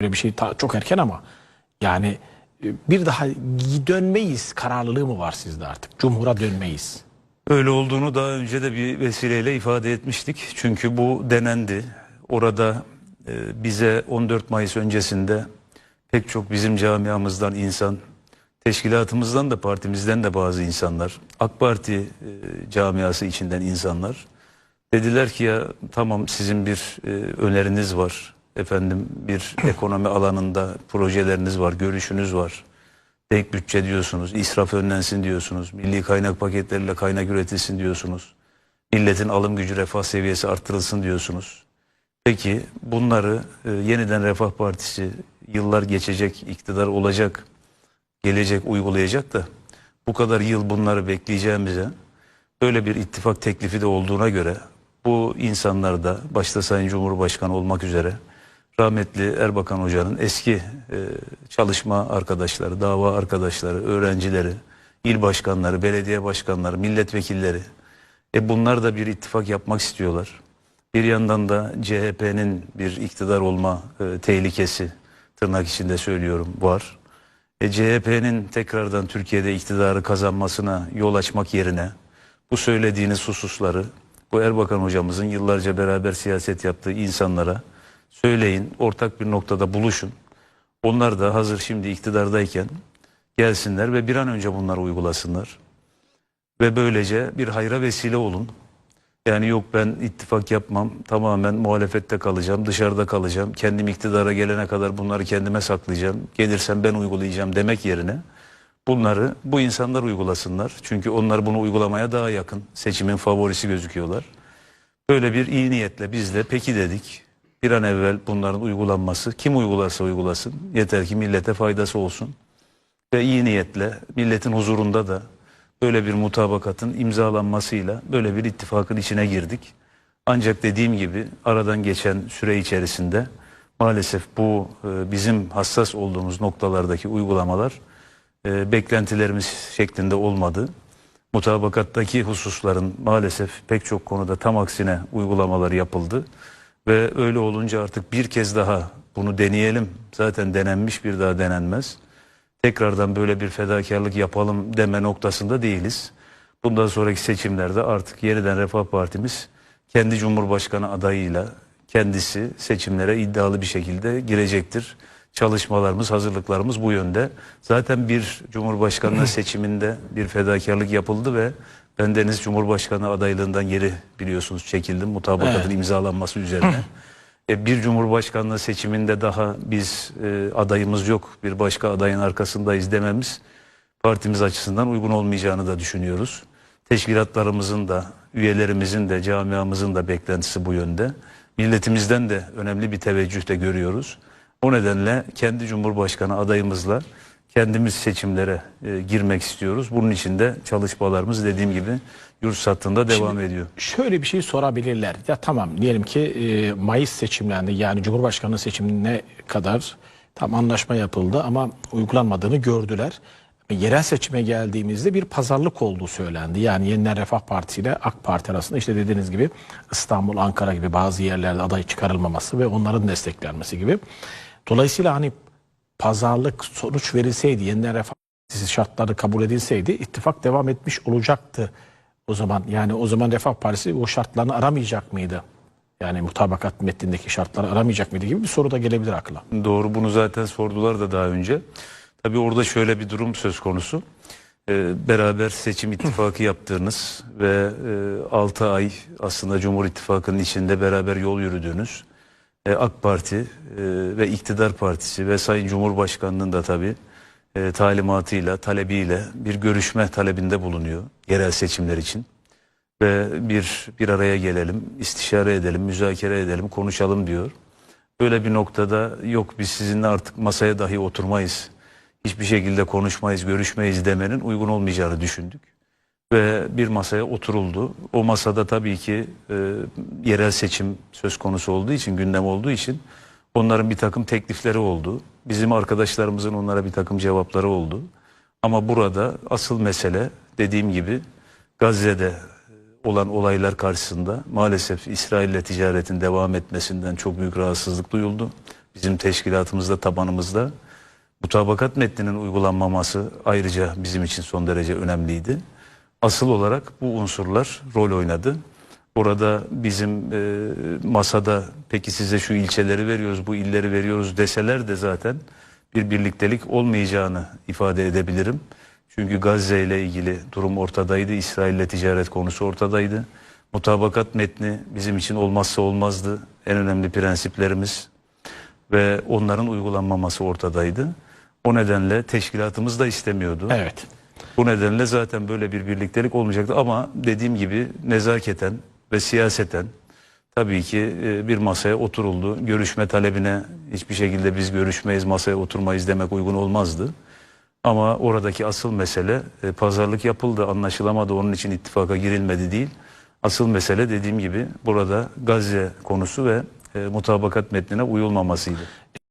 Böyle bir şey çok erken ama yani e, bir daha dönmeyiz kararlılığı mı var sizde artık? Cumhur'a dönmeyiz. Öyle olduğunu daha önce de bir vesileyle ifade etmiştik. Çünkü bu denendi. Orada e, bize 14 Mayıs öncesinde pek çok bizim camiamızdan insan, teşkilatımızdan da partimizden de bazı insanlar, AK Parti e, camiası içinden insanlar dediler ki ya tamam sizin bir öneriniz var. Efendim bir ekonomi alanında projeleriniz var, görüşünüz var. Denk bütçe diyorsunuz, israf önlensin diyorsunuz, milli kaynak paketleriyle kaynak üretilsin diyorsunuz. Milletin alım gücü, refah seviyesi arttırılsın diyorsunuz. Peki bunları e, yeniden Refah Partisi yıllar geçecek, iktidar olacak, gelecek, uygulayacak da bu kadar yıl bunları bekleyeceğimize böyle bir ittifak teklifi de olduğuna göre bu insanlar da başta Sayın Cumhurbaşkanı olmak üzere rahmetli Erbakan Hoca'nın eski e, çalışma arkadaşları, dava arkadaşları, öğrencileri, il başkanları, belediye başkanları, milletvekilleri e bunlar da bir ittifak yapmak istiyorlar. Bir yandan da CHP'nin bir iktidar olma e, tehlikesi tırnak içinde söylüyorum var. E, CHP'nin tekrardan Türkiye'de iktidarı kazanmasına yol açmak yerine bu söylediğiniz hususları bu Erbakan hocamızın yıllarca beraber siyaset yaptığı insanlara söyleyin, ortak bir noktada buluşun. Onlar da hazır şimdi iktidardayken gelsinler ve bir an önce bunları uygulasınlar. Ve böylece bir hayra vesile olun. Yani yok ben ittifak yapmam, tamamen muhalefette kalacağım, dışarıda kalacağım. Kendim iktidara gelene kadar bunları kendime saklayacağım. Gelirsem ben uygulayacağım demek yerine bunları bu insanlar uygulasınlar. Çünkü onlar bunu uygulamaya daha yakın. Seçimin favorisi gözüküyorlar. Böyle bir iyi niyetle biz de peki dedik. Bir an evvel bunların uygulanması kim uygularsa uygulasın. Yeter ki millete faydası olsun. Ve iyi niyetle milletin huzurunda da böyle bir mutabakatın imzalanmasıyla böyle bir ittifakın içine girdik. Ancak dediğim gibi aradan geçen süre içerisinde maalesef bu e, bizim hassas olduğumuz noktalardaki uygulamalar e, beklentilerimiz şeklinde olmadı. Mutabakattaki hususların maalesef pek çok konuda tam aksine uygulamalar yapıldı. Ve öyle olunca artık bir kez daha bunu deneyelim. Zaten denenmiş bir daha denenmez. Tekrardan böyle bir fedakarlık yapalım deme noktasında değiliz. Bundan sonraki seçimlerde artık yeniden Refah Partimiz kendi Cumhurbaşkanı adayıyla kendisi seçimlere iddialı bir şekilde girecektir. Çalışmalarımız, hazırlıklarımız bu yönde. Zaten bir Cumhurbaşkanlığı seçiminde bir fedakarlık yapıldı ve ben Deniz Cumhurbaşkanı adaylığından geri biliyorsunuz çekildim mutabakatın Evet. imzalanması üzerine. E, bir Cumhurbaşkanlığı seçiminde daha biz e, adayımız yok, bir başka adayın arkasındayız dememiz partimiz açısından uygun olmayacağını da düşünüyoruz. Teşkilatlarımızın da, üyelerimizin de, camiamızın da beklentisi bu yönde. Milletimizden de önemli bir teveccüh de görüyoruz. O nedenle kendi Cumhurbaşkanı adayımızla kendimiz seçimlere e, girmek istiyoruz. Bunun için de çalışmalarımız dediğim gibi yurt sattığında devam ediyor. Şöyle bir şey sorabilirler. Ya tamam diyelim ki e, Mayıs seçimlerinde yani Cumhurbaşkanlığı seçimine kadar tam anlaşma yapıldı ama uygulanmadığını gördüler. Yerel seçime geldiğimizde bir pazarlık olduğu söylendi. Yani Yeniden Refah Partisi ile AK Parti arasında işte dediğiniz gibi İstanbul, Ankara gibi bazı yerlerde aday çıkarılmaması ve onların desteklenmesi gibi. Dolayısıyla hani pazarlık sonuç verilseydi, Yeniden Refah şartları kabul edilseydi ittifak devam etmiş olacaktı. O zaman yani o zaman Refah Partisi o şartlarını aramayacak mıydı? Yani mutabakat metnindeki şartları aramayacak mıydı gibi bir soru da gelebilir akla. Doğru bunu zaten sordular da daha önce. Tabii orada şöyle bir durum söz konusu. Ee, beraber seçim ittifakı yaptığınız ve e, 6 ay aslında Cumhur İttifakı'nın içinde beraber yol yürüdüğünüz e, AK Parti e, ve İktidar Partisi ve Sayın Cumhurbaşkanı'nın da tabii e, talimatıyla, talebiyle bir görüşme talebinde bulunuyor yerel seçimler için. Ve bir bir araya gelelim, istişare edelim, müzakere edelim, konuşalım diyor. Böyle bir noktada yok biz sizinle artık masaya dahi oturmayız. Hiçbir şekilde konuşmayız, görüşmeyiz demenin uygun olmayacağını düşündük. Ve bir masaya oturuldu. O masada tabii ki e, yerel seçim söz konusu olduğu için, gündem olduğu için onların bir takım teklifleri oldu. Bizim arkadaşlarımızın onlara bir takım cevapları oldu. Ama burada asıl mesele dediğim gibi Gazze'de olan olaylar karşısında maalesef İsrail ile ticaretin devam etmesinden çok büyük rahatsızlık duyuldu. bizim teşkilatımızda, tabanımızda. Mutabakat metninin uygulanmaması ayrıca bizim için son derece önemliydi. Asıl olarak bu unsurlar rol oynadı. Orada bizim e, masada peki size şu ilçeleri veriyoruz, bu illeri veriyoruz deseler de zaten bir birliktelik olmayacağını ifade edebilirim. Çünkü Gazze ile ilgili durum ortadaydı, İsrail ile ticaret konusu ortadaydı. Mutabakat metni bizim için olmazsa olmazdı. En önemli prensiplerimiz ve onların uygulanmaması ortadaydı. O nedenle teşkilatımız da istemiyordu. Evet. Bu nedenle zaten böyle bir birliktelik olmayacaktı ama dediğim gibi nezaketen ve siyaseten tabii ki e, bir masaya oturuldu. Görüşme talebine hiçbir şekilde biz görüşmeyiz, masaya oturmayız demek uygun olmazdı. Ama oradaki asıl mesele e, pazarlık yapıldı, anlaşılamadı, onun için ittifaka girilmedi değil. Asıl mesele dediğim gibi burada Gazze konusu ve e, mutabakat metnine uyulmamasıydı.